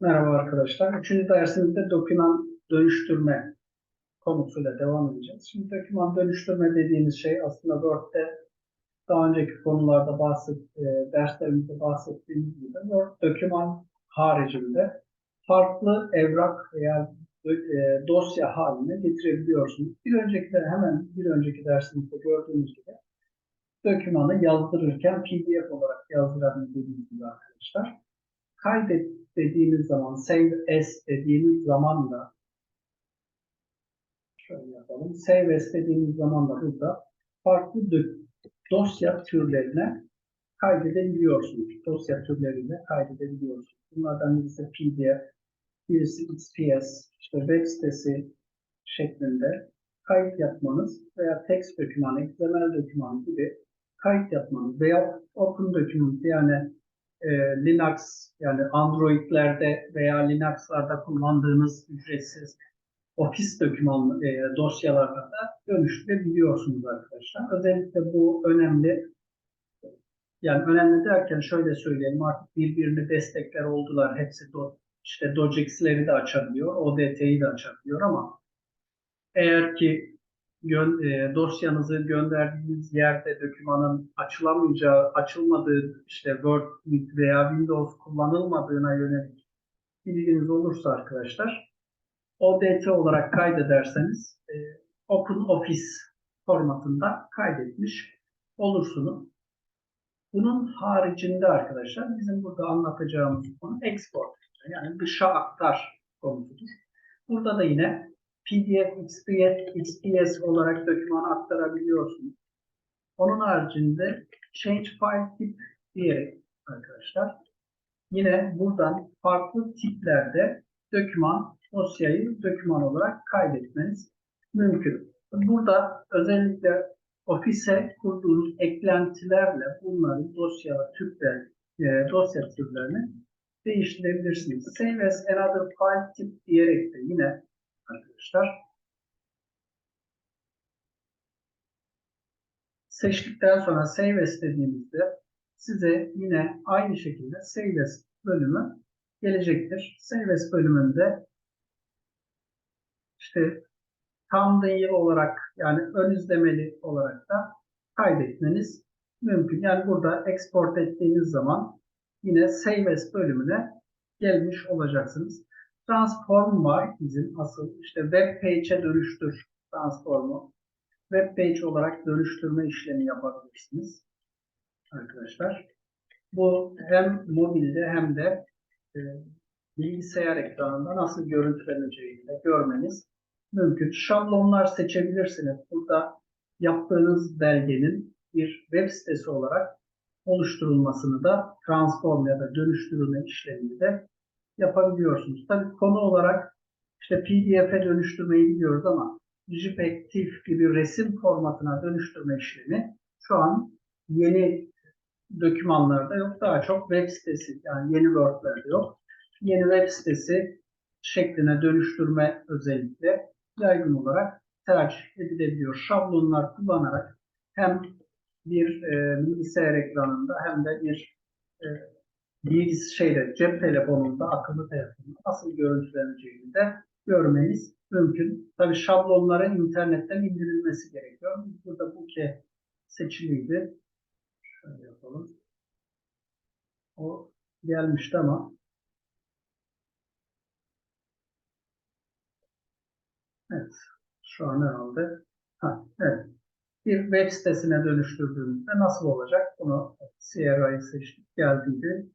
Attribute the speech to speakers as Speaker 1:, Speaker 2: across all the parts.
Speaker 1: Merhaba arkadaşlar. Üçüncü dersimizde doküman dönüştürme konusuyla devam edeceğiz. Şimdi doküman dönüştürme dediğimiz şey aslında Word'de daha önceki konularda bahset, e, derslerimizde bahsettiğimiz gibi Word doküman haricinde farklı evrak veya e, dosya haline getirebiliyorsunuz. Bir önceki de hemen bir önceki dersimizde gördüğünüz gibi dokümanı yazdırırken PDF olarak yazdırabildiğimiz gibi arkadaşlar kaydet dediğiniz zaman, save as dediğiniz zaman da şöyle yapalım. Save as dediğiniz zaman da burada farklı dosya türlerine kaydedebiliyorsunuz. Dosya türlerine kaydedebiliyorsunuz. Bunlardan birisi PDF, birisi XPS, işte web sitesi şeklinde kayıt yapmanız veya text dokümanı, XML dokümanı gibi kayıt yapmanız veya Open Document yani e, Linux yani Android'lerde veya Linux'larda kullandığınız ücretsiz ofis doküman e, dosyalarına da dönüştürebiliyorsunuz arkadaşlar. Özellikle bu önemli. Yani önemli derken şöyle söyleyelim artık birbirini destekler oldular. Hepsi do, işte Dojex'leri de açabiliyor, ODT'yi de açabiliyor ama eğer ki gö- e, dosyanızı gönderdiğiniz yerde dokümanın açılamayacağı, açılmadığı işte Word veya Windows kullanılmadığına yönelik bilginiz olursa arkadaşlar ODT olarak kaydederseniz e, Open Office formatında kaydetmiş olursunuz. Bunun haricinde arkadaşlar bizim burada anlatacağımız konu export yani dışa aktar konusudur. Burada da yine PDF, XPS, XPS olarak dokümanı aktarabiliyorsunuz. Onun haricinde Change File Tip diyerek arkadaşlar yine buradan farklı tiplerde doküman, dosyayı doküman olarak kaydetmeniz mümkün. Burada özellikle ofise kurduğunuz eklentilerle bunların dosya türleri, e, dosya türlerini değiştirebilirsiniz. Save as another file tip diyerek de yine arkadaşlar. Seçtikten sonra Save As dediğimizde size yine aynı şekilde Save As bölümü gelecektir. Save As bölümünde işte thumbnail olarak yani ön izlemeli olarak da kaydetmeniz mümkün. Yani burada export ettiğiniz zaman yine Save As bölümüne gelmiş olacaksınız. Transform var bizim asıl. işte web page'e dönüştür transformu. Web page olarak dönüştürme işlemi yapabilirsiniz. Arkadaşlar. Bu hem mobilde hem de e, bilgisayar ekranında nasıl görüntüleneceğini de görmeniz mümkün. Şablonlar seçebilirsiniz. Burada yaptığınız belgenin bir web sitesi olarak oluşturulmasını da transform ya da dönüştürme işlemini de yapabiliyorsunuz. Tabii konu olarak işte PDF'e dönüştürmeyi biliyoruz ama JPEG, TIFF gibi resim formatına dönüştürme işlemi şu an yeni dokümanlarda yok. Daha çok web sitesi yani yeni Word'lerde yok. Yeni web sitesi şekline dönüştürme özellikle yaygın olarak tercih edilebiliyor. Şablonlar kullanarak hem bir e, bilgisayar ekranında hem de bir e, bir şeyde cep telefonunda, akıllı telefonunda nasıl görüntüleneceğini de görmeniz mümkün. Tabi şablonların internetten indirilmesi gerekiyor. Burada buke seçiliydi. Şöyle yapalım. O gelmişti ama Evet. Şu an herhalde ha, evet. Bir web sitesine dönüştürdüğümüzde nasıl olacak? Bunu CRI'yi seçtik. Geldiydi.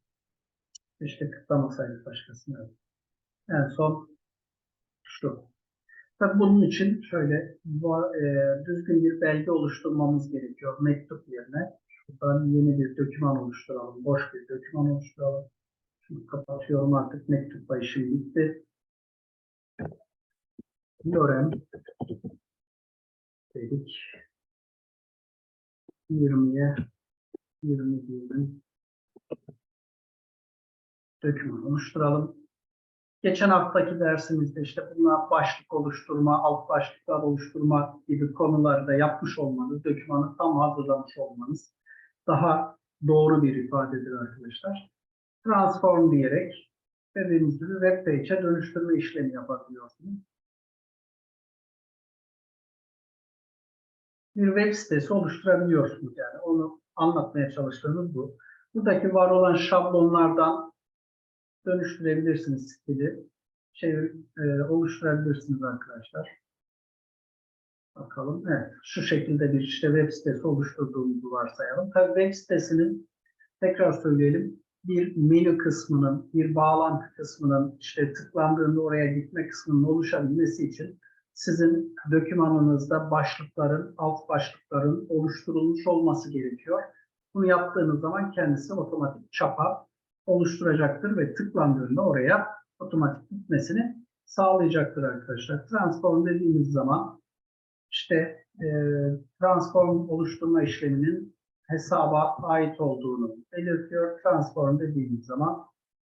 Speaker 1: İşte tıklamasaydık başkasına. En son şu. Tabii bunun için şöyle bu, e, düzgün bir belge oluşturmamız gerekiyor. Mektup yerine. Şuradan yeni bir doküman oluşturalım. Boş bir doküman oluşturalım. Şimdi kapatıyorum artık mektupla işim bitti. Lorem dedik. 20'ye 20 diyelim doküman oluşturalım. Geçen haftaki dersimizde işte bunlar başlık oluşturma, alt başlıklar oluşturma gibi konularda yapmış olmanız, dokümanı tam hazırlamış olmanız daha doğru bir ifadedir arkadaşlar. Transform diyerek dediğimiz gibi web page'e dönüştürme işlemi yapabiliyorsunuz. Bir web sitesi oluşturabiliyorsunuz yani. Onu anlatmaya çalıştığımız bu. Buradaki var olan şablonlardan dönüştürebilirsiniz stili. Şey, e, oluşturabilirsiniz arkadaşlar. Bakalım. Evet. Şu şekilde bir işte web sitesi oluşturduğumuzu varsayalım. Tabii web sitesinin tekrar söyleyelim. Bir menü kısmının, bir bağlantı kısmının işte tıklandığında oraya gitme kısmının oluşabilmesi için sizin dokümanınızda başlıkların, alt başlıkların oluşturulmuş olması gerekiyor. Bunu yaptığınız zaman kendisi otomatik çapa oluşturacaktır ve tıklandığında oraya otomatik gitmesini sağlayacaktır arkadaşlar. Transform dediğimiz zaman işte e, transform oluşturma işleminin hesaba ait olduğunu belirtiyor. Transform dediğimiz zaman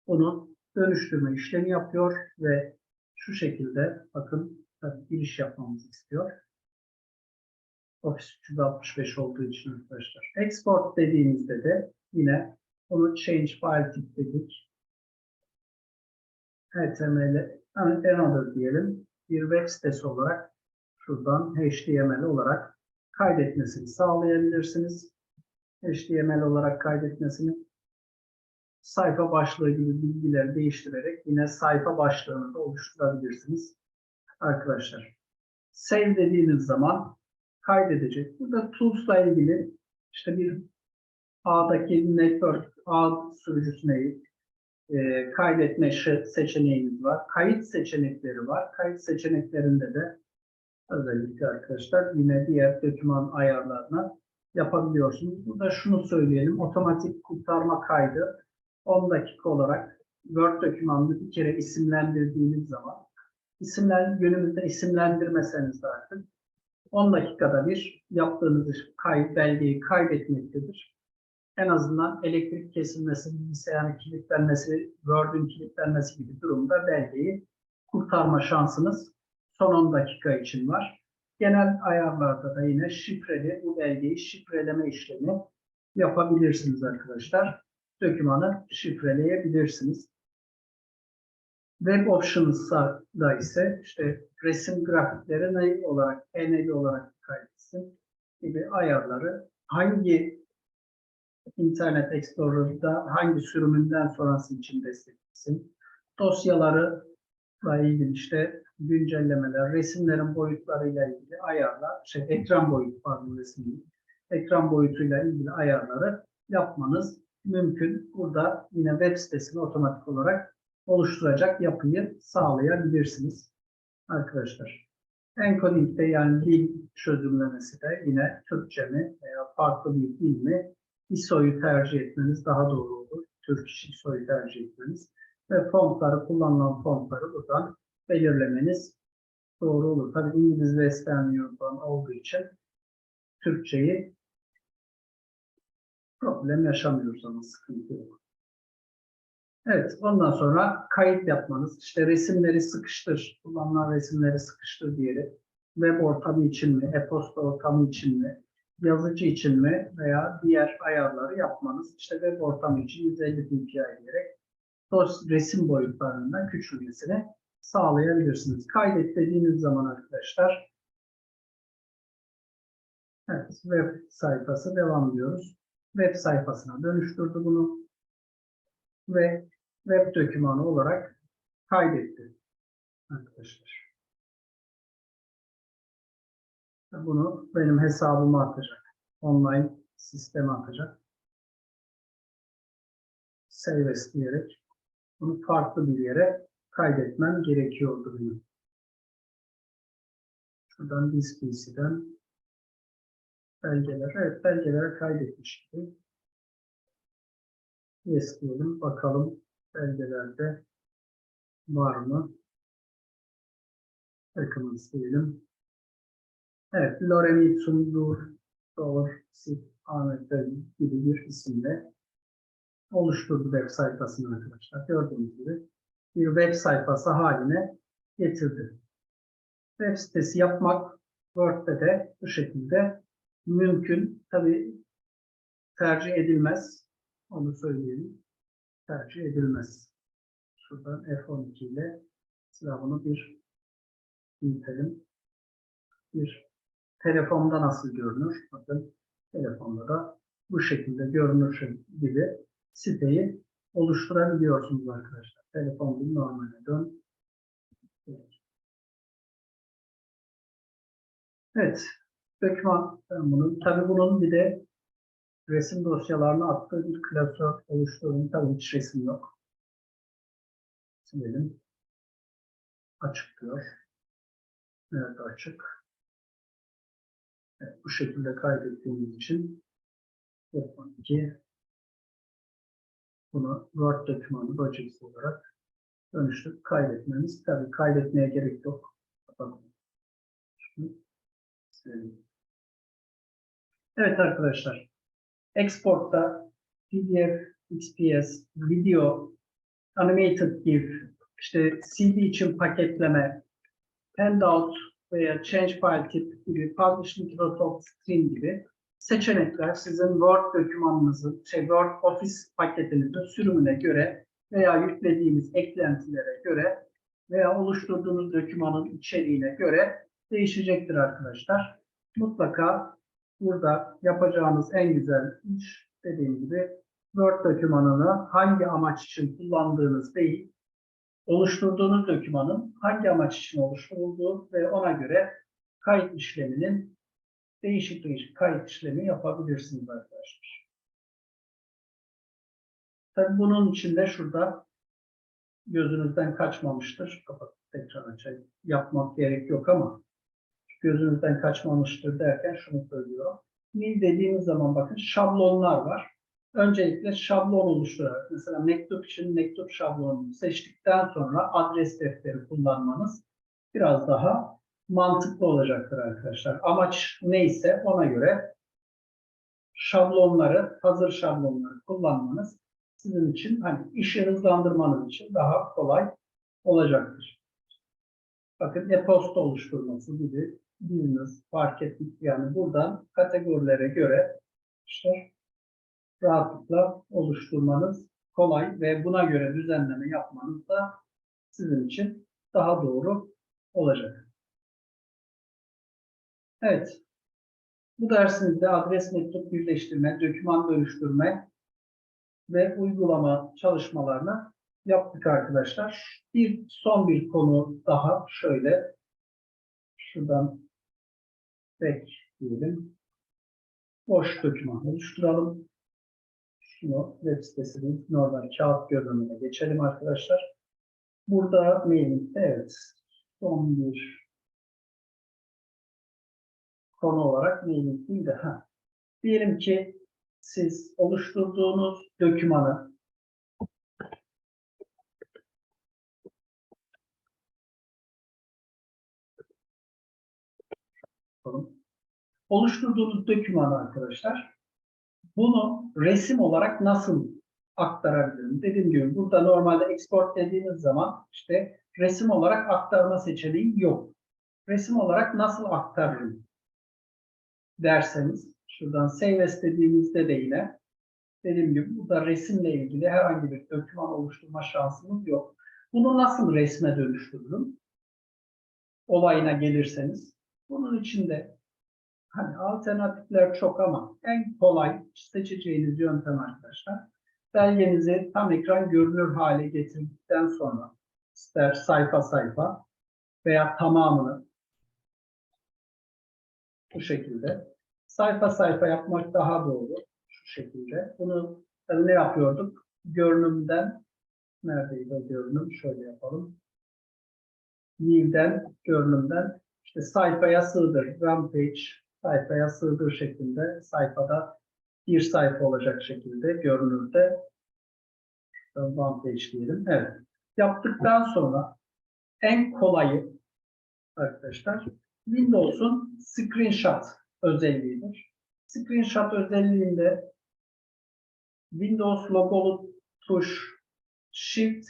Speaker 1: bunu dönüştürme işlemi yapıyor ve şu şekilde bakın tabii giriş yapmamızı istiyor. Office 365 olduğu için arkadaşlar. Export dediğimizde de yine onu change tip dedik. HTML another diyelim. Bir web sitesi olarak şuradan HTML olarak kaydetmesini sağlayabilirsiniz. HTML olarak kaydetmesini sayfa başlığı gibi bilgileri değiştirerek yine sayfa başlığını da oluşturabilirsiniz arkadaşlar. Save dediğiniz zaman kaydedecek. Burada Tools'la ilgili işte bir ağdaki network, ağ sürücüsüne e, kaydetme seçeneğimiz var. Kayıt seçenekleri var. Kayıt seçeneklerinde de özellikle arkadaşlar yine diğer doküman ayarlarına yapabiliyorsunuz. Burada şunu söyleyelim. Otomatik kurtarma kaydı 10 dakika olarak Word dokümanını bir kere isimlendirdiğiniz zaman isimler günümüzde isimlendirmeseniz de artık 10 dakikada bir yaptığınız kay, belgeyi kaydetmektedir. En azından elektrik kesilmesi, bilgisayarın kilitlenmesi, Word'ün kilitlenmesi gibi durumda belgeyi kurtarma şansınız son 10 dakika için var. Genel ayarlarda da yine şifreli bu belgeyi şifreleme işlemi yapabilirsiniz arkadaşlar. Dokümanı şifreleyebilirsiniz. Web Options'da ise işte resim grafikleri ne olarak, eneli olarak kaydetsin gibi ayarları hangi Internet Explorer'da hangi sürümünden sonrası için desteklesin. Dosyalarla ilgili işte güncellemeler, resimlerin boyutlarıyla ilgili ayarlar, şey ekran boyutu pardon resmin, ekran boyutuyla ilgili ayarları yapmanız mümkün. Burada yine web sitesini otomatik olarak oluşturacak yapıyı sağlayabilirsiniz arkadaşlar. Encoding'de yani dil çözümlemesi de yine Türkçe mi veya farklı bir dil mi ISO'yu tercih etmeniz daha doğru olur. Türk iş ISO'yu tercih etmeniz ve fontları, kullanılan fontları buradan belirlemeniz doğru olur. Tabii İngiliz Western European olduğu için Türkçeyi problem yaşamıyoruz ama sıkıntı yok. Evet, ondan sonra kayıt yapmanız, işte resimleri sıkıştır, kullanılan resimleri sıkıştır diyerek web ortamı için mi, e-posta ortamı için mi, yazıcı için mi veya diğer ayarları yapmanız, işte web ortamı için 150 ppi diyerek resim boyutlarından küçülmesini sağlayabilirsiniz. Kaydet dediğiniz zaman arkadaşlar evet, web sayfası devam ediyoruz. Web sayfasına dönüştürdü bunu ve web dokümanı olarak kaydetti arkadaşlar. Bunu benim hesabıma atacak. Online sisteme atacak. Save as diyerek bunu farklı bir yere kaydetmem gerekiyordu benim. Şuradan this PC'den belgeler, evet belgelere kaydetmiş gibi. Yes diyelim, bakalım belgelerde var mı? Documents diyelim. Evet, Lorem Ipsum Dur, Doğur, Sip, Ahmet gibi bir isimle oluşturdu web sayfasını arkadaşlar. Gördüğünüz gibi bir web sayfası haline getirdi. Web sitesi yapmak Word'de de bu şekilde mümkün. Tabi tercih edilmez. Onu söyleyelim. Tercih edilmez. Şuradan F12 ile bunu bir büyütelim. Bir telefonda nasıl görünür? Bakın telefonda da bu şekilde görünür gibi siteyi oluşturabiliyorsunuz arkadaşlar. Telefon bir normale dön. Evet. Doküman ben bunun. Tabii bunun bir de resim dosyalarına attığı bir klasör oluşturun. Tabii hiç resim yok. Silelim. Açık diyor. Evet açık. Evet, bu şekilde kaydettiğimiz için ki bunu Word dokümanı bölgesi olarak dönüştürüp kaydetmemiz. Tabii kaydetmeye gerek yok. Evet arkadaşlar. Export'ta PDF, XPS, video, animated GIF, işte CD için paketleme, handout veya change file tip gibi, publish Microsoft Stream gibi seçenekler sizin Word dokümanınızın, şey Word Office paketinizin sürümüne göre veya yüklediğiniz eklentilere göre veya oluşturduğunuz dokümanın içeriğine göre değişecektir arkadaşlar. Mutlaka burada yapacağınız en güzel iş dediğim gibi Word dokümanını hangi amaç için kullandığınız değil, oluşturduğunuz dokümanın hangi amaç için oluşturulduğu ve ona göre kayıt işleminin değişik değişik kayıt işlemi yapabilirsiniz arkadaşlar. Tabii bunun için de şurada gözünüzden kaçmamıştır. Kapat tekrar açayım. Yapmak gerek yok ama gözünüzden kaçmamıştır derken şunu söylüyorum. Nil dediğimiz zaman bakın şablonlar var. Öncelikle şablon oluşturarak mesela mektup için mektup şablonunu seçtikten sonra adres defteri kullanmanız biraz daha mantıklı olacaktır arkadaşlar. Amaç neyse ona göre şablonları, hazır şablonları kullanmanız sizin için hani işi hızlandırmanız için daha kolay olacaktır. Bakın e-posta oluşturması gibi business, fark ettik yani buradan kategorilere göre işte rahatlıkla oluşturmanız kolay ve buna göre düzenleme yapmanız da sizin için daha doğru olacak. Evet. Bu dersimizde adres mektup birleştirme, doküman dönüştürme ve uygulama çalışmalarını yaptık arkadaşlar. Bir son bir konu daha şöyle şuradan back diyelim. Boş doküman oluşturalım. Şunu web sitesinin normal kağıt görünümüne geçelim arkadaşlar. Burada mailing'de evet son bir konu olarak mailing değil de ha. Diyelim ki siz oluşturduğunuz dokümanı oluşturduğunuz dokümanı arkadaşlar bunu resim olarak nasıl aktarabilirim? Dediğim gibi burada normalde export dediğiniz zaman işte resim olarak aktarma seçeneği yok. Resim olarak nasıl aktarırım derseniz şuradan save as dediğimizde de yine dediğim gibi burada resimle ilgili herhangi bir doküman oluşturma şansımız yok. Bunu nasıl resme dönüştürürüm? Olayına gelirseniz. Bunun için de hani alternatifler çok ama en kolay seçeceğiniz yöntem arkadaşlar. Belgenizi tam ekran görünür hale getirdikten sonra ister sayfa sayfa veya tamamını bu şekilde sayfa sayfa yapmak daha doğru şu şekilde. Bunu tabii ne yapıyorduk? Görünümden neredeydi görünüm? Şöyle yapalım. View'den, görünümden işte sayfaya sığdır, rampage sayfaya sığdır şeklinde sayfada bir sayfa olacak şekilde görünürde one page diyelim. Evet. Yaptıktan sonra en kolayı arkadaşlar Windows'un screenshot özelliğidir. Screenshot özelliğinde Windows logolu tuş Shift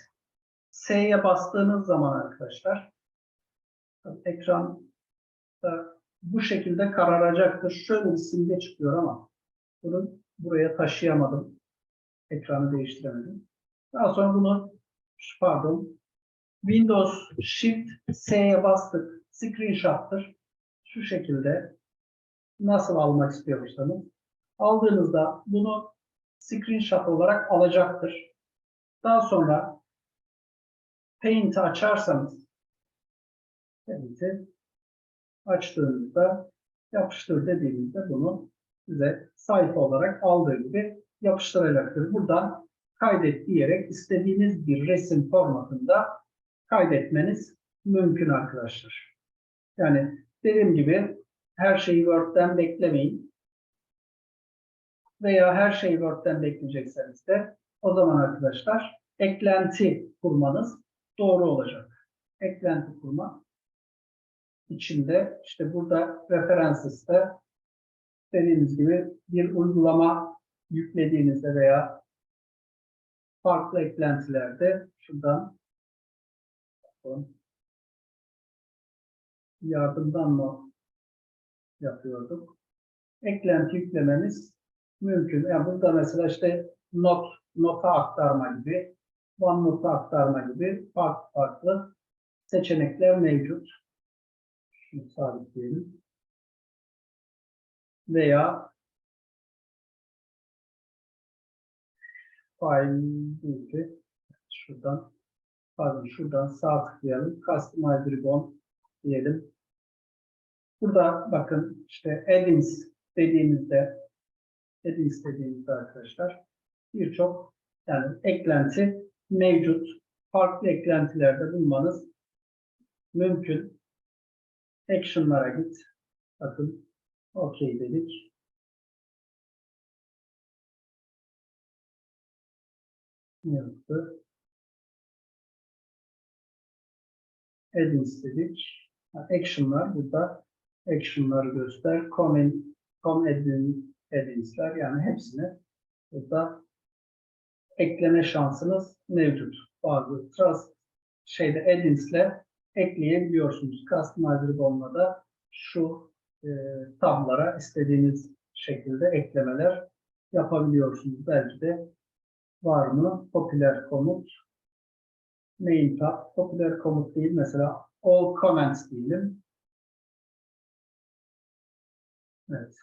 Speaker 1: S'ye bastığınız zaman arkadaşlar ekran bu şekilde kararacaktır. Şöyle bir simge çıkıyor ama bunu buraya taşıyamadım. Ekranı değiştiremedim. Daha sonra bunu pardon. Windows Shift S'ye bastık. Screenshot'tır. Şu şekilde nasıl almak istiyorsanız aldığınızda bunu screenshot olarak alacaktır. Daha sonra Paint'i açarsanız Paint'i açtığınızda yapıştır dediğimizde bunu size sayfa olarak aldığı gibi yapıştıracaktır. Buradan kaydet diyerek istediğiniz bir resim formatında kaydetmeniz mümkün arkadaşlar. Yani dediğim gibi her şeyi Word'den beklemeyin. Veya her şeyi Word'den bekleyecekseniz de o zaman arkadaşlar eklenti kurmanız doğru olacak. Eklenti kurma içinde işte burada referansiste dediğimiz gibi bir uygulama yüklediğinizde veya farklı eklentilerde şuradan yardımdan mı yapıyorduk? Eklenti yüklememiz mümkün. Yani burada mesela işte not, nota aktarma gibi, OneNote'a aktarma gibi farklı farklı seçenekler mevcut. Şunu sabitleyelim. Veya file değil ki şuradan pardon şuradan sağ tıklayalım. Customize ribbon diyelim. Burada bakın işte add-ins dediğimizde add-ins dediğimizde arkadaşlar birçok yani eklenti mevcut. Farklı eklentilerde bulmanız mümkün. Action'lara git. Bakın OK dedik. Ne yaptı? Add-ins dedik. Action'lar burada. Action'ları göster. Comment, com add-in, add-ins'ler yani hepsini burada ekleme şansınız mevcut. Bazı trust şeyde add-ins'le ekleyebiliyorsunuz. Customizer olmada şu e, tablara istediğiniz şekilde eklemeler yapabiliyorsunuz. Belki de var mı? Popüler komut main tab. Popüler komut değil. Mesela all comments diyelim. Evet.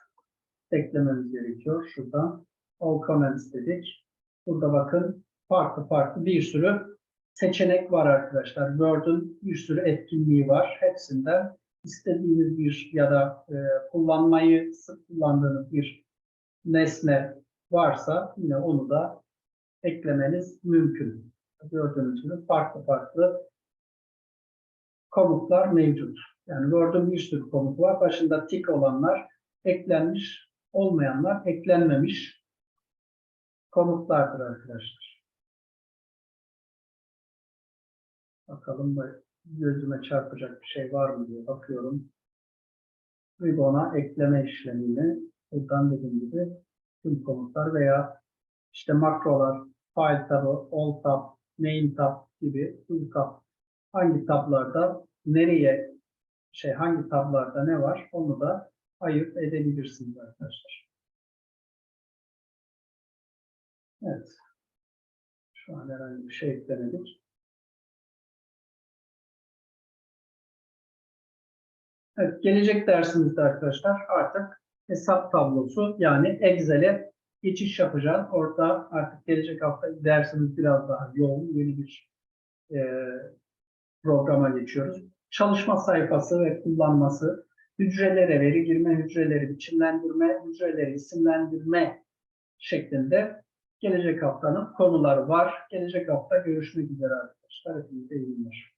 Speaker 1: Eklememiz gerekiyor. Şuradan all comments dedik. Burada bakın farklı farklı bir sürü seçenek var arkadaşlar. Word'un bir sürü etkinliği var. Hepsinden istediğiniz bir ya da e, kullanmayı sık kullandığınız bir nesne varsa yine onu da eklemeniz mümkün. Gördüğünüz gibi farklı farklı komutlar mevcut. Yani Word'un bir sürü komutu var. Başında tik olanlar eklenmiş, olmayanlar eklenmemiş komutlardır arkadaşlar. Bakalım gözüme çarpacak bir şey var mı diye bakıyorum. Ribbon'a ekleme işlemini buradan dediğim gibi tüm komutlar veya işte makrolar, file tabı, all tab, main tab gibi full tab hangi tablarda nereye şey hangi tablarda ne var onu da ayırt edebilirsiniz arkadaşlar. Evet. Şu an herhangi bir şey eklemedik. Evet, gelecek dersimizde arkadaşlar artık hesap tablosu yani Excel'e geçiş yapacağız. Orada artık gelecek hafta dersimiz biraz daha yoğun, yeni bir e, programa geçiyoruz. Çalışma sayfası ve kullanması, hücrelere veri girme, hücreleri biçimlendirme, hücreleri isimlendirme şeklinde gelecek haftanın konuları var. Gelecek hafta görüşmek üzere arkadaşlar. Hepinize iyi günler.